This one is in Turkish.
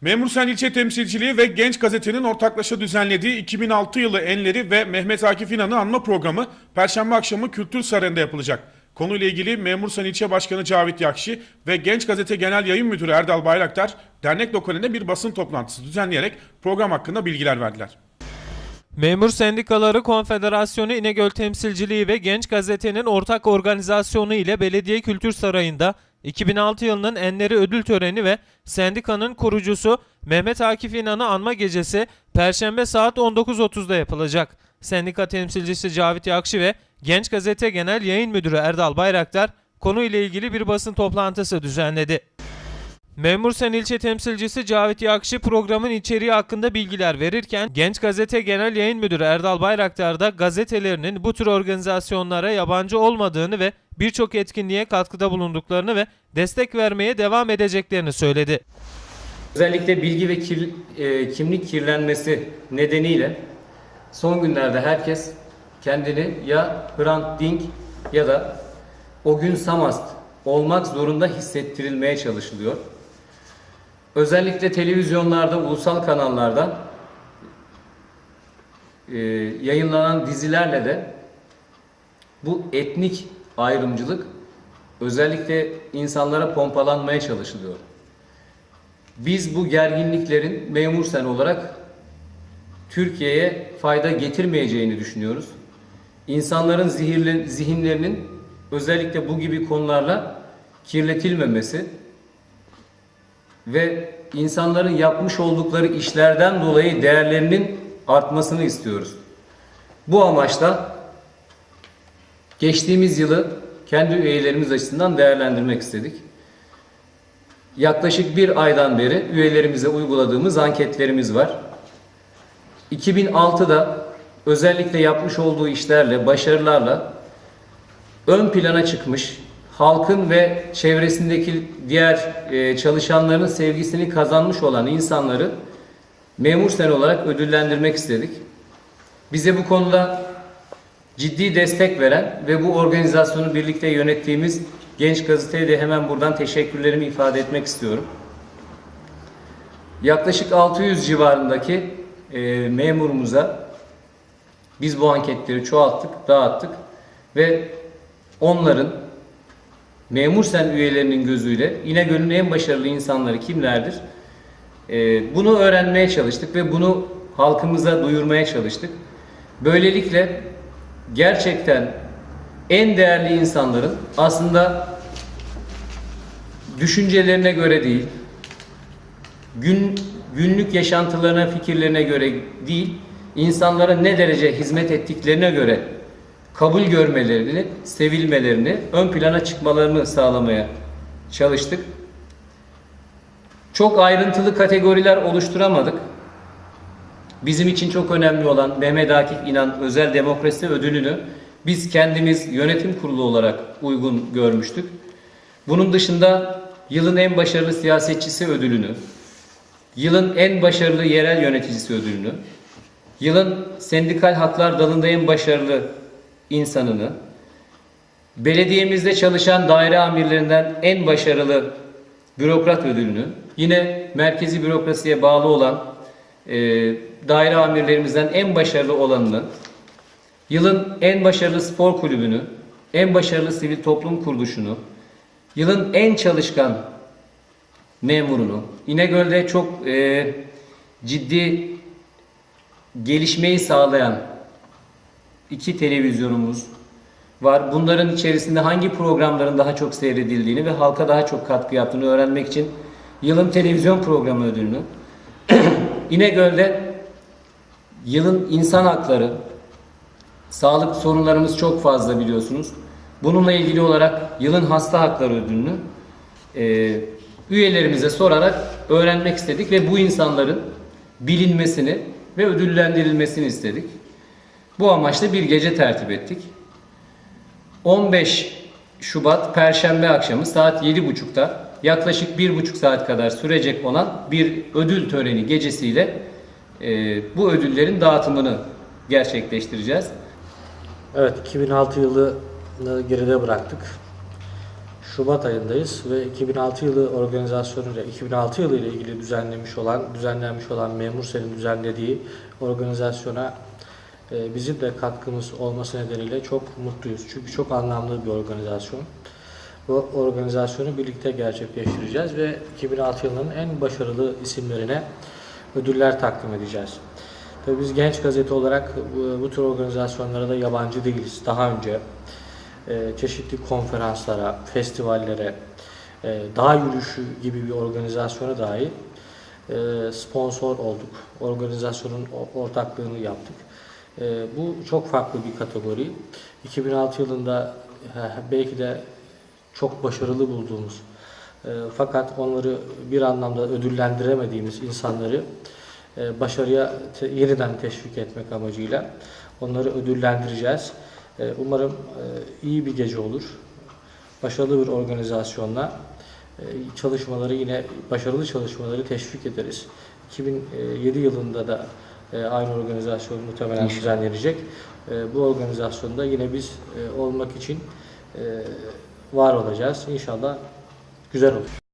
Memursen İlçe Temsilciliği ve Genç Gazete'nin ortaklaşa düzenlediği 2006 yılı enleri ve Mehmet Akif İnan'ı anma programı Perşembe akşamı Kültür Sarayı'nda yapılacak. Konuyla ilgili Memursen İlçe Başkanı Cavit Yakşi ve Genç Gazete Genel Yayın Müdürü Erdal Bayraktar dernek lokalinde bir basın toplantısı düzenleyerek program hakkında bilgiler verdiler. Memur Sendikaları Konfederasyonu İnegöl Temsilciliği ve Genç Gazete'nin ortak organizasyonu ile Belediye Kültür Sarayı'nda 2006 yılının enleri ödül töreni ve sendikanın kurucusu Mehmet Akif İnan'ı anma gecesi Perşembe saat 19.30'da yapılacak. Sendika temsilcisi Cavit Yakşi ve Genç Gazete Genel Yayın Müdürü Erdal Bayraktar konuyla ilgili bir basın toplantısı düzenledi. Memursen ilçe temsilcisi Cavit Yakşi programın içeriği hakkında bilgiler verirken Genç Gazete Genel Yayın Müdürü Erdal Bayraktar da gazetelerinin bu tür organizasyonlara yabancı olmadığını ve birçok etkinliğe katkıda bulunduklarını ve destek vermeye devam edeceklerini söyledi. Özellikle bilgi ve kir- e, kimlik kirlenmesi nedeniyle son günlerde herkes kendini ya Hrant Dink ya da o gün Samast olmak zorunda hissettirilmeye çalışılıyor. Özellikle televizyonlarda, ulusal kanallarda e, yayınlanan dizilerle de bu etnik ayrımcılık özellikle insanlara pompalanmaya çalışılıyor. Biz bu gerginliklerin memur sen olarak Türkiye'ye fayda getirmeyeceğini düşünüyoruz. İnsanların zihirli, zihinlerinin özellikle bu gibi konularla kirletilmemesi ve insanların yapmış oldukları işlerden dolayı değerlerinin artmasını istiyoruz. Bu amaçla geçtiğimiz yılı kendi üyelerimiz açısından değerlendirmek istedik. Yaklaşık bir aydan beri üyelerimize uyguladığımız anketlerimiz var. 2006'da özellikle yapmış olduğu işlerle, başarılarla ön plana çıkmış, halkın ve çevresindeki diğer e, çalışanların sevgisini kazanmış olan insanları memur sen olarak ödüllendirmek istedik. Bize bu konuda ciddi destek veren ve bu organizasyonu birlikte yönettiğimiz Genç Gazete'ye de hemen buradan teşekkürlerimi ifade etmek istiyorum. Yaklaşık 600 civarındaki e, memurumuza biz bu anketleri çoğalttık, dağıttık ve onların memur sen üyelerinin gözüyle İnegöl'ün en başarılı insanları kimlerdir? E, bunu öğrenmeye çalıştık ve bunu halkımıza duyurmaya çalıştık. Böylelikle gerçekten en değerli insanların aslında düşüncelerine göre değil, gün günlük yaşantılarına, fikirlerine göre değil, insanlara ne derece hizmet ettiklerine göre kabul görmelerini, sevilmelerini, ön plana çıkmalarını sağlamaya çalıştık. Çok ayrıntılı kategoriler oluşturamadık. Bizim için çok önemli olan Mehmet Akif İnan Özel Demokrasi Ödülünü biz kendimiz yönetim kurulu olarak uygun görmüştük. Bunun dışında yılın en başarılı siyasetçisi ödülünü, yılın en başarılı yerel yöneticisi ödülünü, yılın sendikal haklar dalında en başarılı insanını, belediyemizde çalışan daire amirlerinden en başarılı bürokrat ödülünü, yine merkezi bürokrasiye bağlı olan e, daire amirlerimizden en başarılı olanını, yılın en başarılı spor kulübünü, en başarılı sivil toplum kuruluşunu, yılın en çalışkan memurunu, İnegöl'de çok e, ciddi gelişmeyi sağlayan iki televizyonumuz var. Bunların içerisinde hangi programların daha çok seyredildiğini ve halka daha çok katkı yaptığını öğrenmek için yılın televizyon programı ödülünü, İnegöl'de yılın insan hakları, sağlık sorunlarımız çok fazla biliyorsunuz. Bununla ilgili olarak yılın hasta hakları ödülünü e, üyelerimize sorarak öğrenmek istedik ve bu insanların bilinmesini ve ödüllendirilmesini istedik. Bu amaçla bir gece tertip ettik. 15 Şubat Perşembe akşamı saat 7.30'da yaklaşık 1,5 saat kadar sürecek olan bir ödül töreni gecesiyle e, bu ödüllerin dağıtımını gerçekleştireceğiz. Evet 2006 yılını geride bıraktık. Şubat ayındayız ve 2006 yılı organizasyonuyla 2006 yılı ile ilgili düzenlemiş olan düzenlenmiş olan Memur Sen'in düzenlediği organizasyona e, bizim de katkımız olması nedeniyle çok mutluyuz. Çünkü çok anlamlı bir organizasyon. Bu organizasyonu birlikte gerçekleştireceğiz ve 2006 yılının en başarılı isimlerine ödüller takdim edeceğiz. Tabii biz genç gazete olarak bu, tür organizasyonlara da yabancı değiliz. Daha önce e, çeşitli konferanslara, festivallere, e, dağ yürüyüşü gibi bir organizasyona dahi e, sponsor olduk. Organizasyonun ortaklığını yaptık. E, bu çok farklı bir kategori. 2006 yılında e, belki de çok başarılı bulduğumuz e, fakat onları bir anlamda ödüllendiremediğimiz insanları e, başarıya te- yeniden teşvik etmek amacıyla onları ödüllendireceğiz. E, umarım e, iyi bir gece olur. Başarılı bir organizasyonla e, çalışmaları yine başarılı çalışmaları teşvik ederiz. 2007 yılında da e, aynı organizasyon muhtemelen düzenlenecek. E, Bu organizasyonda yine biz e, olmak için e, var olacağız. İnşallah güzel olur.